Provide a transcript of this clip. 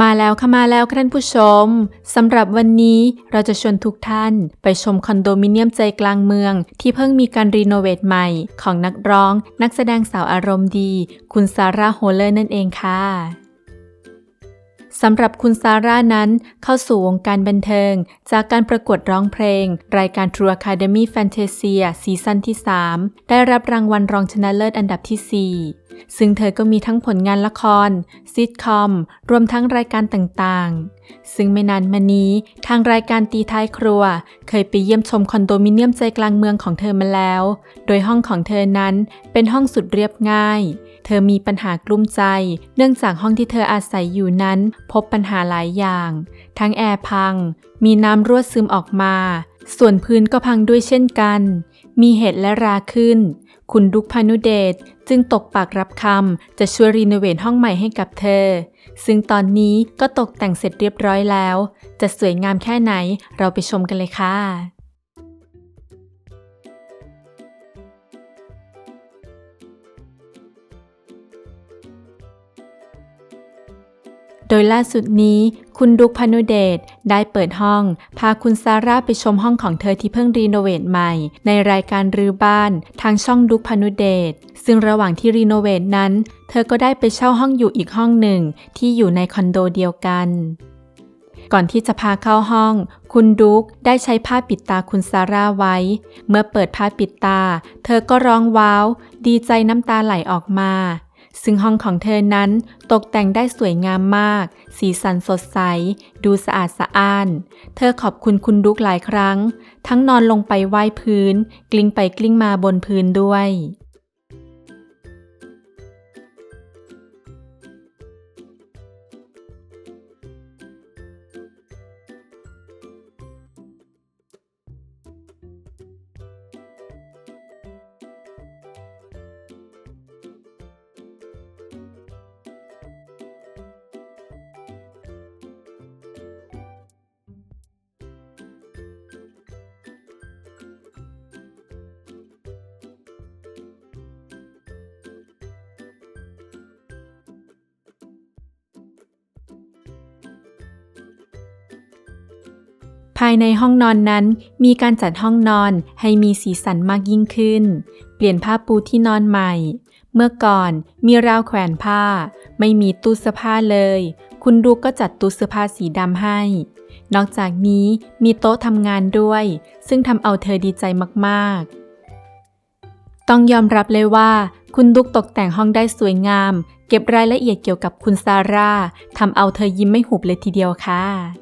มาแล้วค่ะมาแล้วค่ะท่านผู้ชมสำหรับวันนี้เราจะชวนทุกท่านไปชมคอนโดมิเนียมใจกลางเมือง ที่เพิ่งมีการรีโนเวทใหม่ของนักร้อง นักแสดงสาวอารมณ์ดี คุณซาร่าโฮเลอร์นั่นเองค่ะสำหรับคุณซาร่านั้นเข้าสู่วงการบันเทิง จากการประกวดร้องเพลง รายการ True Academy Fantasia ซีซั่นที่ 3 ได้รับรางวัลรองชนะเลิศอันดับที่ 4 ซึ่งเธอก็มีทั้งผลงานละคร ซิทคอม รวมทั้งรายการต่างๆ ซึ่งไม่นานมานี้ทางรายการตีท้ายครัว เคยไปเยี่ยมชมคอนโดมิเนียมใจกลางเมืองของเธอมาแล้ว โดยห้องของเธอนั้นเป็นห้องสุดเรียบง่าย เธอมีปัญหากลุ้มใจ เนื่องจากห้องที่เธออาศัยอยู่นั้น พบปัญหาหลายอย่าง ทั้งแอร์พัง มีน้ำรั่วซึมออกมา ส่วนพื้นก็พังด้วยเช่นกัน มีเห็ดและราขึ้น คุณดุกพานุเดชจึงตกปากรับคำจะช่วยรีโนเวทห้องใหม่ให้กับเธอ ซึ่งตอนนี้ก็ตกแต่งเสร็จเรียบร้อยแล้ว จะสวยงามแค่ไหนเราไปชมกันเลยค่ะ โดยล่าสุดนี้คุณดุกพานุเดชได้เปิดห้อง พาคุณซาร่าไปชมห้องของเธอที่เพิ่งรีโนเวทใหม่ ในรายการรื้อบ้านทางช่องดุกพานุเดชซึ่งระหว่างที่รีโนเวทนั้น เธอก็ได้ไปเช่าห้องอยู่อีกห้องหนึ่งที่อยู่ในคอนโดเดียวกันก่อนที่จะพาเข้าห้อง คุณดุกได้ใช้ผ้าปิดตาคุณซาร่าไว้ เมื่อเปิดผ้าปิดตา เธอก็ร้องว้าว ดีใจน้ำตาไหลออกมา ซึ่งห้องของเธอนั้นตกแต่งได้สวยงามมาก สีสันสดใส ดูสะอาดสะอ้าน เธอขอบคุณคุณดุกหลายครั้ง ทั้งนอนลงไปไหว้พื้น กลิ้งไปกลิ้งมาบนพื้นด้วย ภายในห้องนอนนั้นมีการจัดห้องนอนให้มีสีสันมากยิ่งขึ้น เปลี่ยนผ้าปูที่นอนใหม่ เมื่อก่อนมีราวแขวนผ้า ไม่มีตู้เสื้อผ้าเลย คุณดูก็จัดตู้เสื้อผ้าสีดำให้ นอกจากนี้มีโต๊ะทำงานด้วย ซึ่งทำเอาเธอดีใจมากๆ ต้องยอมรับเลยว่า คุณดุกตกแต่งห้องได้สวยงาม เก็บรายละเอียดเกี่ยวกับคุณซาร่าทำเอาเธอยิ้มไม่หุบเลยทีเดียวค่ะ